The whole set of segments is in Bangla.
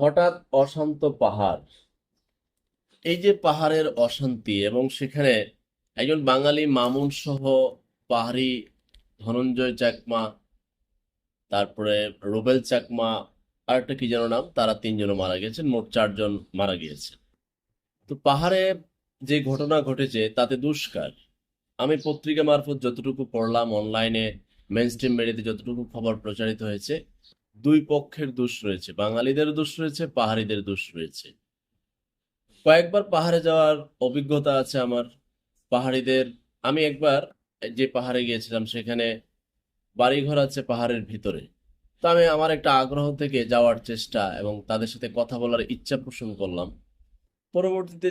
হঠাৎ অশান্ত পাহাড়। এই যে পাহাড়ের অশান্তি এবং সেখানে একজন বাঙালি মামুন সহ পাহাড়ি ধনঞ্জয় চাকমা, তারপরে রুবেল চাকমা, আর একটা কি যেন নাম, তারা তিনজনও মারা গেছেন, মোট চারজন মারা গিয়েছে তো পাহাড়ে যে ঘটনা ঘটেছে, তাতে দুষ্কার। আমি পত্রিকা মারফত যতটুকু পড়লাম, অনলাইনে মেন স্ট্রিম মিডিয়াতে যতটুকু খবর প্রচারিত হয়েছে দুই পক্ষের দোষ রয়েছে। বাঙালিদের দোষ রয়েছে, পাহাড়িদের দোষ রয়েছে। কয়েকবার পাহাড়ে যাওয়ার অভিজ্ঞতা আছে আমার। পাহাড়িদের, আমি একবার যে পাহাড়ে গিয়েছিলাম, সেখানে বাড়িঘর আছে পাহাড়ের ভিতরে। তো আমি আমার একটা আগ্রহ থেকে যাওয়ার চেষ্টা এবং তাদের সাথে কথা বলার ইচ্ছা পোষণ করলাম। পরবর্তীতে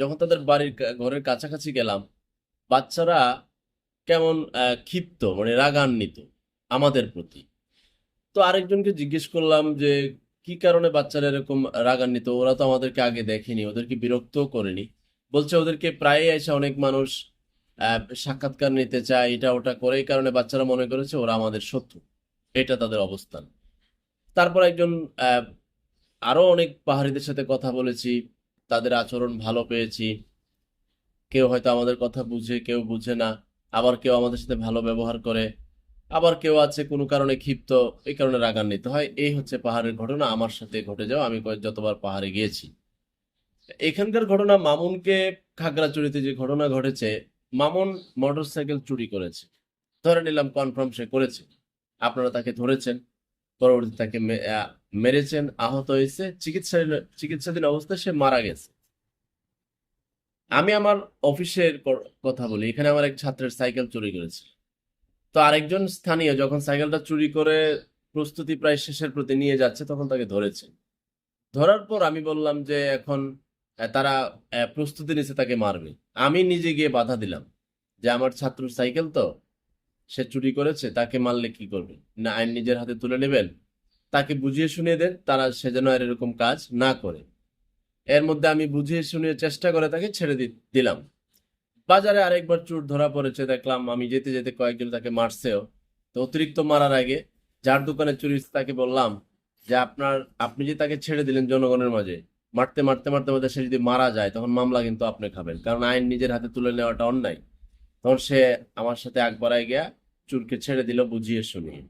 যখন তাদের বাড়ির ঘরের কাছাকাছি গেলাম, বাচ্চারা কেমন ক্ষিপ্ত মানে রাগান্বিত আমাদের প্রতি। তো আরেকজনকে জিজ্ঞেস করলাম যে কি কারণে বাচ্চারা এরকম রাগান্বিত? ওরা তো আমাদেরকে আগে দেখেনি ওদেরকে বিরক্তও করেনি। বলছে ওদেরকে প্রায়ই এসে অনেক মানুষ সাক্ষাৎকার নিতে চায় এটা ওটা করে এই কারণে বাচ্চারা মনে করেছে ওরা আমাদের শত্রু। এটা তাদের অবস্থান। তারপর একজন আহ, আরও অনেক পাহাড়িদের সাথে কথা বলেছি তাদের আচরণ ভালো পেয়েছি। কেউ হয়তো আমাদের কথা বুঝে কেউ বুঝে না আবার কেউ আমাদের সাথে ভালো ব্যবহার করে। আবার কেউ আছে কোনো কারণে ক্ষিপ্ত, এই কারণে রাগান্বিত। হয়, এই হচ্ছে পাহাড়ের ঘটনা, আমার সাথে ঘটে যাওয়া আমি যতবার পাহাড়ে গিয়েছি। এখানকার ঘটনা, মামুনকে খাগড়াছড়িতে যে ঘটনা ঘটেছে, মামুন মোটরসাইকেল চুরি করেছে। ধরে নিলাম কনফার্ম সে করেছে। আপনারা তাকে ধরেছেন, পরবর্তী তাকে মেরেছেন, আহত হয়েছে, চিকিৎসা, চিকিৎসাধীন অবস্থায় সে মারা গেছে। আমি আমার অফিসের কথা বলি, এখানে আমার এক ছাত্রের সাইকেল চুরি করেছে। তো আরেকজন স্থানীয় যখন সাইকেলটা চুরি করে প্রস্তুতি প্রায় শেষের প্রতি নিয়ে যাচ্ছে, তখন তাকে ধরেছে। ধরার পর আমি বললাম যে, এখন তারা প্রস্তুতি নিচ্ছে তাকে মারবে। আমি নিজে গিয়ে বাধা দিলাম যে, আমার ছাত্র সাইকেল তো, সে চুরি করেছে, তাকে মারলে কি করবে? না, আইন নিজের হাতে তুলে নেবেন? তাকে বুঝিয়ে শুনিয়ে দেন, তারা, সে যেন আর এরকম কাজ না করে। এর মধ্যে আমি বুঝিয়ে শুনিয়ে চেষ্টা করে তাকে ছেড়ে দিলাম। বাজারে আরেকবার চোর ধরা পড়েছে, দেখলাম আমি যেতে যেতে কয়েকজন তাকে মারছেও। তো অতিরিক্ত মারার আগে যার দোকানে চুরি তাকে বললাম যে আপনার, আপনি যে তাকে ছেড়ে দিলেন জনগণের মাঝে, মারতে মারতে মারতে মারতে সে যদি মারা যায় তখন মামলা কিন্তু আপনি খাবেন। কারণ আইন নিজের হাতে তুলে নেওয়াটা অন্যায়। তখন সে আমার সাথে আগ বাড়ায় গিয়া চুরকে ছেড়ে দিল বুঝিয়ে শুনিয়ে।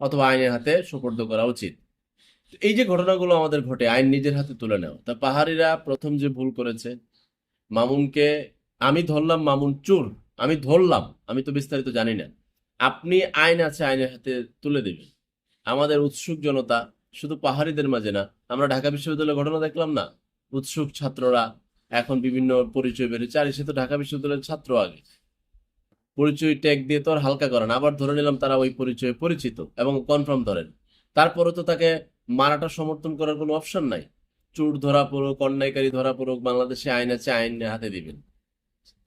অথবা আইনের হাতে সুপর্দ করা উচিত। এই যে ঘটনাগুলো আমাদের ঘটে, আইন নিজের হাতে তুলে নেওয়া। তা পাহাড়িরা প্রথম যে ভুল করেছে, মামুনকে আমি ধরলাম মামুন চোর, আমি ধরলাম, আমি তো বিস্তারিত জানি না। আপনি আইন আছে, আইনের হাতে তুলে দেবেন। আমাদের উৎসুক জনতা শুধু পাহাড়িদের মাঝে না, আমরা ঢাকা বিশ্ববিদ্যালয়ের ঘটনা দেখলাম না? উৎসুক ছাত্ররা এখন বিভিন্ন পরিচয় বেরিয়েছে আর সে তো ঢাকা বিশ্ববিদ্যালয়ের ছাত্র আগে। পরিচয় ট্যাগ দিয়ে তো আর হালকা করেন, আবার ধরে নিলাম তারা ওই পরিচয়ে পরিচিত এবং কনফার্ম ধরেন। তারপরে তো তাকে মারাটা সমর্থন করার কোনো অপশন নাই। চোর ধরা পড়ুক, অন্যায়কারী ধরা পড়ুক, বাংলাদেশে আইন আছে, আইন হাতে দিবেন।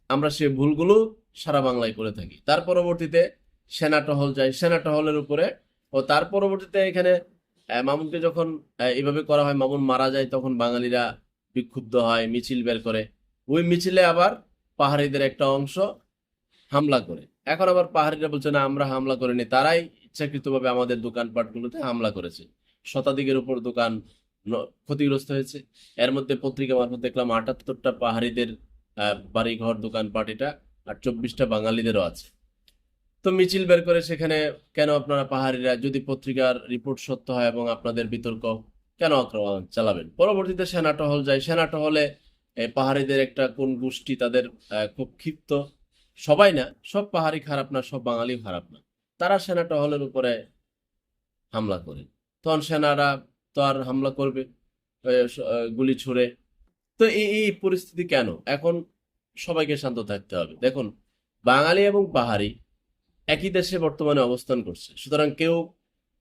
আমরা সে ভুলগুলো সারা বাংলায় করে থাকি। তার পরবর্তীতে সেনা টহল যায়। সেনা টহলের উপরে ও তার পরবর্তীতে এখানে মামুনকে যখন এইভাবে করা হয়, মামুন মারা যায়, তখন বাঙালিরা বিক্ষুব্ধ হয়, মিছিল বের করে। ওই মিছিলে আবার পাহাড়িদের একটা অংশ হামলা করে। এখন আবার পাহাড়িরা বলছে, না, আমরা হামলা করিনি। তারাই ইচ্ছাকৃতভাবে আমাদের দোকানপাটগুলোতে হামলা করেছে। শতাধিকের উপর দোকান ক্ষতিগ্রস্ত হয়েছে। এর মধ্যে পত্রিকা মারফত দেখলাম, আটাত্তরটা পাহাড়িদের বাড়িঘর, দোকানপাট, এটা আর চব্বিশটা বাঙালিদেরও আছে। তো মিছিল বের করে সেখানে কেন আপনারা পাহাড়িরা, যদি পত্রিকার রিপোর্ট সত্য হয় এবং আপনাদের বিতর্ক, কেন আক্রমণ চালাবেন? পরবর্তীতে সেনা টহল যায়। সেনা টহলে পাহাড়িদের একটা কোন গোষ্ঠী তাদের খুব ক্ষিপ্ত। সবাই না, সব পাহাড়ি খারাপ না, সব বাঙালি খারাপ না। তারা সেনা টহলের উপরে হামলা করে। তখন সেনারা তো আর হামলা করবে গুলি ছুড়ে তো এই এই পরিস্থিতি কেন? এখন সবাইকে শান্ত থাকতে হবে। দেখুন, বাঙালি এবং পাহাড়ি একই দেশে বর্তমানে অবস্থান করছে। সুতরাং কেউ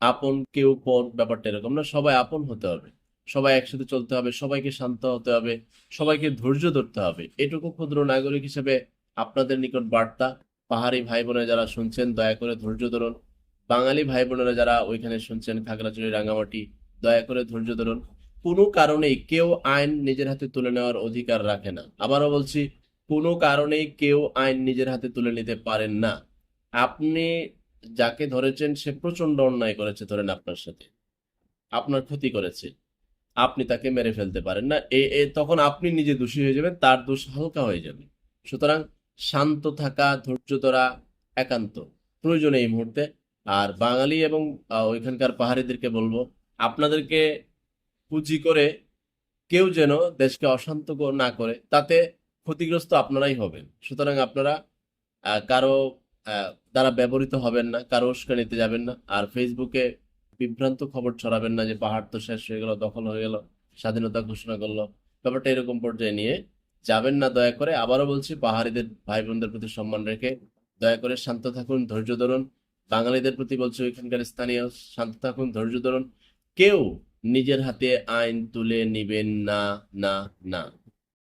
আপন, কেউ পর, ব্যাপারটা এরকম না। সবাই আপন হতে হবে। সবাই একসাথে চলতে হবে, সবাইকে শান্ত হতে হবে, সবাইকে ধৈর্য ধরতে হবে। এটুকু ক্ষুদ্র নাগরিক হিসেবে আপনাদের নিকট বার্তা, পাহাড়ি ভাই বোনেরা যারা শুনছেন, দয়া করে ধৈর্য ধরুন। বাঙালি ভাই বোনেরা যারা ওইখানে শুনছেন, খাগড়াছড়ি রাঙামাটি দয়া করে ধৈর্য ধরুন। কোনো কারণেই কেউ আইন নিজের হাতে তুলে নেওয়ার অধিকার রাখে না। আবারও বলছি, কোনো কারণেই কেউ আইন নিজের হাতে তুলে নিতে পারেন না। আপনি যাকে ধরেছেন, সে প্রচণ্ড অন্যায় করেছে, ধরেন আপনার সাথে। আপনার ক্ষতি করেছে। আপনি তাকে মেরে ফেলতে পারেন না। এ তখন আপনি নিজে দোষী হয়ে যাবেন, তার দোষ হালকা হয়ে যাবে। সুতরাং শান্ত থাকা, ধৈর্য ধরা একান্ত। প্রয়োজন এই মুহূর্তে। আর বাঙালি এবং ওইখানকার পাহাড়িদেরকে বলব, আপনাদেরকে পুঁজি করে কেউ যেন দেশকে অশান্ত না করে, তাতে ক্ষতিগ্রস্ত আপনারাই হবেন। সুতরাং আপনারা কারও দ্বারা ব্যবহৃত হবেন না, কারও উস্কানিতে যাবেন না, আর ফেসবুকে বিভ্রান্ত খবর ছড়াবেন না যে পাহাড় তো শেষ হয়ে গেল, দখল হয়ে গেল, স্বাধীনতা ঘোষণা করল। ব্যাপারটা এরকম পর্যায়ে নিয়ে যাবেন না, দয়া করে। আবারও বলছি, পাহাড়িদের ভাই বোনদের প্রতি সম্মান রেখে দয়া করে শান্ত থাকুন, ধৈর্য ধরুন। বাঙালিদের প্রতি বলছি, ওইখানকার স্থানীয়, শান্ত থাকুন, ধৈর্য ধরুন। কেউ নিজের হাতে আইন তুলে নিবেন না না না।